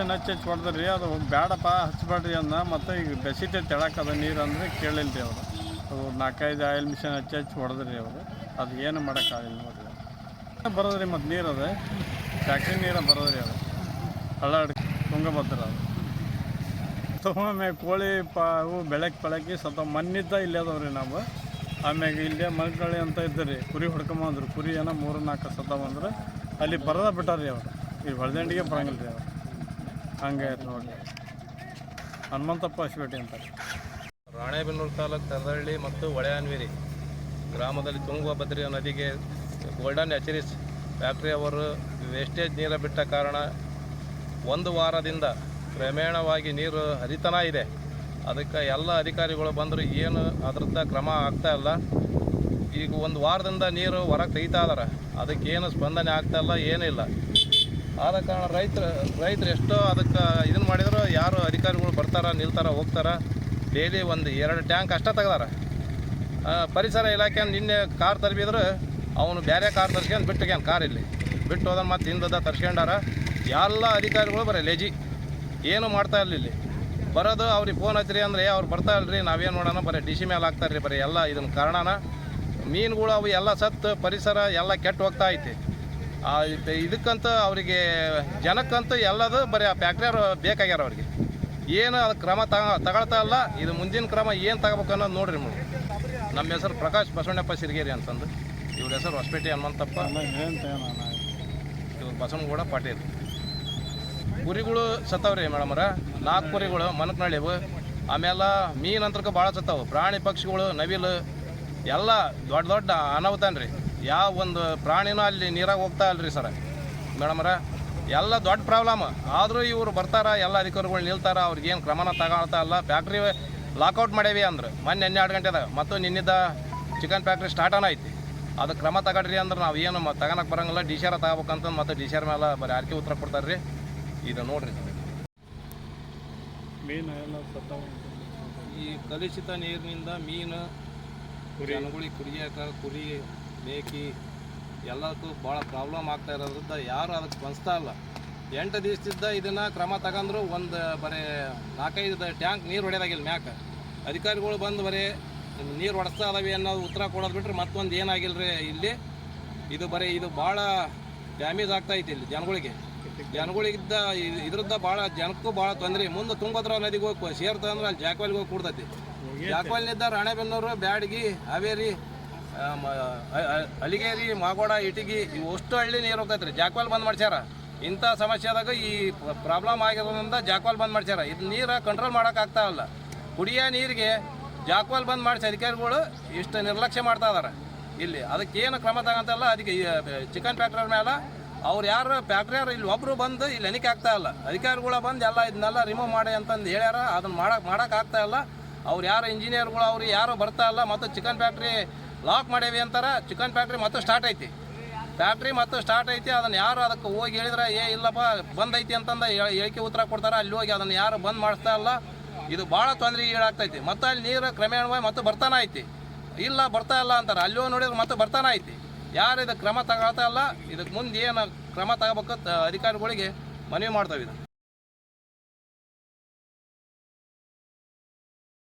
Mission ಹಚ್ಚಿ ಹಚ್ಚಿ ಹೊಡೆದ್ರಿ, ಅದು ಬೇಡಪ್ಪ ಹಚ್ಚಬೇಡ್ರಿ ಅಂದ. ಮತ್ತು ಈಗ ಬೆಸಿತೆ ತೆಳಕದ ನೀರು ಅಂದರೆ ಕೇಳಿಲ್ಲರಿ ಅವರು. ಅದು ನಾಲ್ಕೈದು ಆಯಿಲ್ ಮಿಷನ್ ಹಚ್ಚಿ ಹಚ್ಚಿ ಹೊಡೆದ್ರಿ ಅವರು. ಅದು ಏನು ಮಾಡೋಕ್ಕಾಗಿಲ್ಲ ನೋಡಿರಿ. ಬರೋದ್ರಿ ಮತ್ತು ನೀರು ಅದು. ಫ್ಯಾಕ್ಟ್ರಿ ನೀರು ಬರೋದ್ರಿ ಅದು. ಹಳ್ಳ ತುಂಗಭದ್ರ ಅದು. ತುಂಬ ಕೋಳಿ ಪಾ ಅವು ಬೆಳಕು ಬೆಳಕಿ ಸ್ವಲ್ಪ ಮಣ್ಣಿದ್ದ ಇಲ್ಲೇ ಅದಾವ್ರಿ ನಾವು. ಆಮ್ಯಾಗ ಇಲ್ಲೇ ಮಲ್ಕಳಿ ಅಂತ ಇದ್ದರಿ. ಕುರಿ ಹೊಡ್ಕೊಂಬಂದ್ರು ಕುರಿ ಏನೋ ಮೂರು ನಾಲ್ಕು ಸತ್ತವಂದ್ರೆ ಅಲ್ಲಿ ಬರದ ಬಿಟ್ಟಾರ್ರಿ ಅವರು. ಈ ಹೊಳದಂಡಿಗೆ ಬರಂಗಿಲ್ಲ ರೀ ಅವ್ರು. ಹಂಗೆ ಐತೆ ನೋಡಿ. ಹನುಮಂತಪ್ಪ ಅಶ್ವೇಟಿ ಅಂತ. ರಾಣೆಬೆನ್ನೂರು ತಾಲೂಕು ತರದಳ್ಳಿ ಮತ್ತು ಹೊಳೆಯನ್ವಿರಿ ಗ್ರಾಮದಲ್ಲಿ ತುಂಗಭದ್ರಾ ನದಿಗೆ ಗೋಲ್ಡನ್ ಎಚರಿಸ್ ಫ್ಯಾಕ್ಟ್ರಿ ಅವರು ವೇಸ್ಟೇಜ್ ನೀರು ಬಿಟ್ಟ ಕಾರಣ ಒಂದು ವಾರದಿಂದ ಕ್ರಮೇಣವಾಗಿ ನೀರು ಹರಿತನ ಇದೆ. ಅದಕ್ಕೆ ಎಲ್ಲ ಅಧಿಕಾರಿಗಳು ಬಂದರೂ, ಏನು ಅದರದ್ದ ಕ್ರಮ ಆಗ್ತಾ ಇಲ್ಲ. ಈಗ ಒಂದು ವಾರದಿಂದ ನೀರು ಹೊರಗೆ ತೆಗಿತಾ ಇದಾರೆ. ಅದಕ್ಕೇನು ಸ್ಪಂದನೆ ಆಗ್ತಾ ಇಲ್ಲ, ಏನಿಲ್ಲ. ಆದ ಕಾರಣ ರೈತರು ರೈತರು ಎಷ್ಟೋ ಅದಕ್ಕೆ ಇದನ್ನು ಮಾಡಿದ್ರು, ಯಾರು ಅಧಿಕಾರಿಗಳು ಬರ್ತಾರ, ನಿಲ್ತಾರ, ಹೋಗ್ತಾರ, ಡೈಲಿ ಒಂದು ಎರಡು ಟ್ಯಾಂಕ್ ಅಷ್ಟೇ ತೆಗ್ದಾರ. ಪರಿಸರ ಇಲಾಖೆ ನಿನ್ನೆ ಕಾರ್ ತರ್ಬಿದ್ರೆ ಅವನು ಬೇರೆ ಕಾರ್ ತರ್ಸ್ಕೊಂಡು ಬಿಟ್ಟಗ್ಯಾನ ಕಾರ್ ಇಲ್ಲಿ. ಬಿಟ್ಟು ಹೋದ ಮತ್ತೆ ಹಿಂದದ ತರ್ಸ್ಕೊಂಡಾರ. ಎಲ್ಲ ಅಧಿಕಾರಿಗಳು ಬರೀ ಲೇಜಿ ಏನು ಮಾಡ್ತಾ ಇಲ್ಲ ಇಲ್ಲಿ ಬರೋದು ಅವ್ರಿಗೆ ಫೋನ್ ಹಚ್ಚಿರಿ ಅಂದರೆ ಅವ್ರು ಬರ್ತಾ ಇಲ್ರಿ, ನಾವೇನು ಮಾಡೋಣ, ಬರೀ ಡಿ ಸಿ ಮೇಲೆ ಹಾಕ್ತಾರೆ ರೀ ಬರೀ ಎಲ್ಲ ಇದನ್ನ ಕಾರಣನ. ಮೀನುಗಳು ಅವು ಎಲ್ಲ ಸತ್ತು, ಪರಿಸರ ಎಲ್ಲ ಕೆಟ್ಟು ಹೋಗ್ತಾ ಐತಿ. ಇದಕ್ಕಂತ ಅವರಿಗೆ ಜನಕ್ಕಂತೂ ಎಲ್ಲದು ಬರೀ ಆ ಫ್ಯಾಕ್ಟ್ರಿಯವ್ರು ಬೇಕಾಗ್ಯಾರ ಅವ್ರಿಗೆ. ಏನು ಅದು ಕ್ರಮ ತಗ ತಗೊಳ್ತಾ ಇಲ್ಲ. ಇದು ಮುಂದಿನ ಕ್ರಮ ಏನು ತಗೋಬೇಕು ಅನ್ನೋದು ನೋಡ್ರಿ ನೀವು. ನಮ್ಮ ಹೆಸರು ಪ್ರಕಾಶ್ ಬಸವಣ್ಣಪ್ಪ ಸಿರಿಗೇರಿ ಅಂತಂದು. ಇವ್ರ ಹೆಸರು ಹೊಸಪೇಟೆ ಹನುಮಂತಪ್ಪ. ಇವ್ರು ಬಸವನಗೌಡ ಪಾಟೀಲ್. ಕುರಿಗಳು ಸತ್ತವ್ರಿ ಮೇಡಮರ ನಾಲ್ಕು ಕುರಿಗಳು ಮನಕ್ನಳ್ಳಿವು ಆಮೇಲೆ ಮೀನು ಭಾಳ ಸತ್ತವು. ಪ್ರಾಣಿ ಪಕ್ಷಿಗಳು ನವಿಲು, ಎಲ್ಲ ದೊಡ್ಡ ದೊಡ್ಡ ಅನಾಹುತಾನ್ರಿ ಯಾವ ಒಂದು ಪ್ರಾಣಿನೂ ಅಲ್ಲಿ ನೀರಾಗ ಹೋಗ್ತಾ ಇಲ್ರಿ ಸರ. ಮೇಡಮರ ಎಲ್ಲ ದೊಡ್ಡ ಪ್ರಾಬ್ಲಮ್. ಆದರೂ ಇವರು ಬರ್ತಾರೆ ಎಲ್ಲ ಅಧಿಕಾರಿಗಳು ನಿಲ್ತಾರೆ ಅವ್ರಿಗೇನು ಕ್ರಮನ ತಗೊಳ್ತಾ ಇಲ್ಲ. ಫ್ಯಾಕ್ಟ್ರಿ ಲಾಕೌಟ್ ಮಾಡೇವಿ ಅಂದ್ರೆ. ಮೊನ್ನೆ ಹನ್ನೆರಡು ಗಂಟೆದಾಗ. ಮತ್ತು ನಿನ್ನಿದ್ದ ಚಿಕನ್ ಫ್ಯಾಕ್ಟ್ರಿ ಸ್ಟಾರ್ಟನ ಐತಿ. ಅದು ಕ್ರಮ ತಗೊಳ್ರಿ ಅಂದ್ರೆ. ನಾವು ಏನು ತಗೋಳಕ್ಕೆ ಬರೋಂಗಿಲ್ಲ. ಡಿ ಬರಂಗಿಲ್ಲ ಆರ್ ತಗೋಬೇಕಂತ ಮತ್ತು ಡಿಶಾರ್ ಮೇಲೆ ಬರೀ ಆರ್ಕೆ ಉತ್ತರ ಕೊಡ್ತಾರೆ ರೀ ಇದು ನೋಡ್ರಿ ಮೀನು ಎಲ್ಲ ಈ ಕಲುಷಿತ ನೀರಿನಿಂದ ಮೀನು ಜನಗಳಿಗೆ ಕುರಿಯಾಕ ಕುರಿ ಮೇಕಿ ಎಲ್ಲದಕ್ಕೂ ಭಾಳ ಪ್ರಾಬ್ಲಮ್ ಆಗ್ತಾ ಇರೋದ್ರಿಂದ ಯಾರು ಅದಕ್ಕೆ ಸ್ಪಂದಿಸ್ತಾ ಇಲ್ಲ. ಎಂಟು ದಿವಸದಿಂದ ಇದನ್ನು ಕ್ರಮ ತಗೊಂಡ್ರು ಒಂದು ಬರೀ ನಾಲ್ಕೈದು ಟ್ಯಾಂಕ್ ನೀರು ಹೊಡೆಯೋದಾಗಿಲ್ಲ ಮ್ಯಾಕ. ಅಧಿಕಾರಿಗಳು ಬಂದು ಬರೀ ನೀರು ಹೊಡೆಸ್ತಾ ಇದಾವೆ ಅನ್ನೋದು ಉತ್ತರ ಕೊಡೋದು ಬಿಟ್ರೆ ಮತ್ತೊಂದು ಏನಾಗಿಲ್ಲ ರೀ ಇಲ್ಲಿ. ಇದು ಬರೀ ಇದು ಭಾಳ ಡ್ಯಾಮೇಜ್ ಆಗ್ತಾ ಐತಿ ಇಲ್ಲಿ ಜನಗಳಿಗೆ. ಜನಗಳಿಗಿದ್ದ ಇದ್ರಿಂದ ಇದ್ರದ್ದ ಭಾಳ ಜನಕ್ಕೂ ಭಾಳ ತೊಂದರೆ. ಮುಂದೆ ತುಂಗಭದ್ರಾ ನದಿಗೆ ಹೋಗಿ ಸೇರ್ತಂದ್ರೆ ಅಲ್ಲಿ ಜಾಕ್ವಾಲ್ಗೆ ಹೋಗಿ ಕೂಡ್ತೈತಿ. ಜಾಕ್ವಾಲ್ನಿಂದ ರಾಣೆಬೆನ್ನೂರು ಬ್ಯಾಡಗಿ ಹಾವೇರಿ ಅಲಿಗೇರಿ, ಮಾಗೋಡ, ಇಟಗಿ ಅಷ್ಟು ಹಳ್ಳಿ ನೀರು ಹೋಗ್ತೈತೆ ರೀ ಜಾಕ್ವಾಲ್ ಬಂದ್ ಮಾಡ್ಸ್ಯಾರ. ಇಂಥ ಸಮಸ್ಯೆದಾಗ ಈ ಪ್ರಾಬ್ಲಮ್ ಆಗಿರೋದ್ರಿಂದ ಜಾಕ್ವಾಲ್ ಬಂದ್ ಮಾಡ್ಸ್ಯಾರ. ಇದು ನೀರು ಕಂಟ್ರೋಲ್ ಮಾಡೋಕ್ಕಾಗ್ತಾ ಇಲ್ಲ. ಕುಡಿಯೋ ನೀರಿಗೆ ಜಾಕ್ವಾಲ್ ಬಂದ್ ಮಾಡಿಸಿ ಅಧಿಕಾರಿಗಳು ಇಷ್ಟು ನಿರ್ಲಕ್ಷ್ಯ ಮಾಡ್ತಾ ಇದಾರೆ. ಇಲ್ಲಿ ಅದಕ್ಕೆ ಏನು ಕ್ರಮ ತಗಂತಲ್ಲ. ಅದಕ್ಕೆ ಚಿಕನ್ ಫ್ಯಾಕ್ಟ್ರಿ ಮೇಲೆ ಅವ್ರು ಯಾರು ಫ್ಯಾಕ್ಟ್ರಿಯವ್ರು ಇಲ್ಲಿ ಒಬ್ಬರು ಬಂದು ಇಲ್ಲಿ ಎಣಿಕೆ ಆಗ್ತಾ ಇಲ್ಲ. ಅಧಿಕಾರಿಗಳ ಬಂದು ಎಲ್ಲ ಇದನ್ನೆಲ್ಲ ರಿಮೂವ್ ಮಾಡಿ ಅಂತಂದು ಹೇಳ್ಯಾರ. ಅದನ್ನ ಮಾಡಕ್ಕೆ ಆಗ್ತಾ ಇಲ್ಲ. ಅವ್ರು ಯಾರು ಇಂಜಿನಿಯರ್ಗಳು ಅವ್ರು ಯಾರು ಬರ್ತಾ ಇಲ್ಲ. ಮತ್ತು ಚಿಕನ್ ಫ್ಯಾಕ್ಟ್ರಿ ಲಾಕ್ ಮಾಡೇವಿ ಅಂತಾರ, ಚಿಕನ್ ಫ್ಯಾಕ್ಟ್ರಿ ಮತ್ತೆ ಸ್ಟಾರ್ಟ್ ಐತಿ. ಫ್ಯಾಕ್ಟ್ರಿ ಮತ್ತೆ ಸ್ಟಾರ್ಟ್ ಐತಿ, ಅದನ್ನ ಯಾರು ಅದಕ್ಕೆ ಹೋಗಿ ಹೇಳಿದ್ರೆ, ಏ, ಇಲ್ಲಪ್ಪ, ಬಂದ್ ಐತಿ ಅಂತಂದ ಹೇಳ್- ಹೇಳಿಕೆ ಉತ್ತರ ಕೊಡ್ತಾರೆ. ಅಲ್ಲಿ ಹೋಗಿ ಅದನ್ನ ಯಾರು ಬಂದ್ ಮಾಡಿಸ್ತಾ ಇಲ್ಲ. ಇದು ಭಾಳ ತೊಂದರೆ ಈಡಾಗ್ತೈತಿ. ಮತ್ತೆ ಅಲ್ಲಿ ನೀರು ಕ್ರಮೇಣವಾಗಿ ಮತ್ತೆ ಬರ್ತಾನೆ ಐತಿ. ಇಲ್ಲ, ಬರ್ತಾ ಇಲ್ಲ ಅಂತಾರೆ. ಅಲ್ಲಿ ಹೋಗಿ ನೋಡಿದ್ರೆ ಮತ್ತೆ ಬರ್ತಾನೆ ಐತಿ. ಯಾರು ಇದಕ್ಕೆ ಕ್ರಮ ತಗೊಳ್ತಾ ಇಲ್ಲ. ಇದಕ್ಕೆ ಮುಂದೆ ಏನು ಕ್ರಮ ತಗೋಬೇಕು ಅಧಿಕಾರಿಗಳಿಗೆ ಮನವಿ ಮಾಡ್ತಾವೆ ಇದು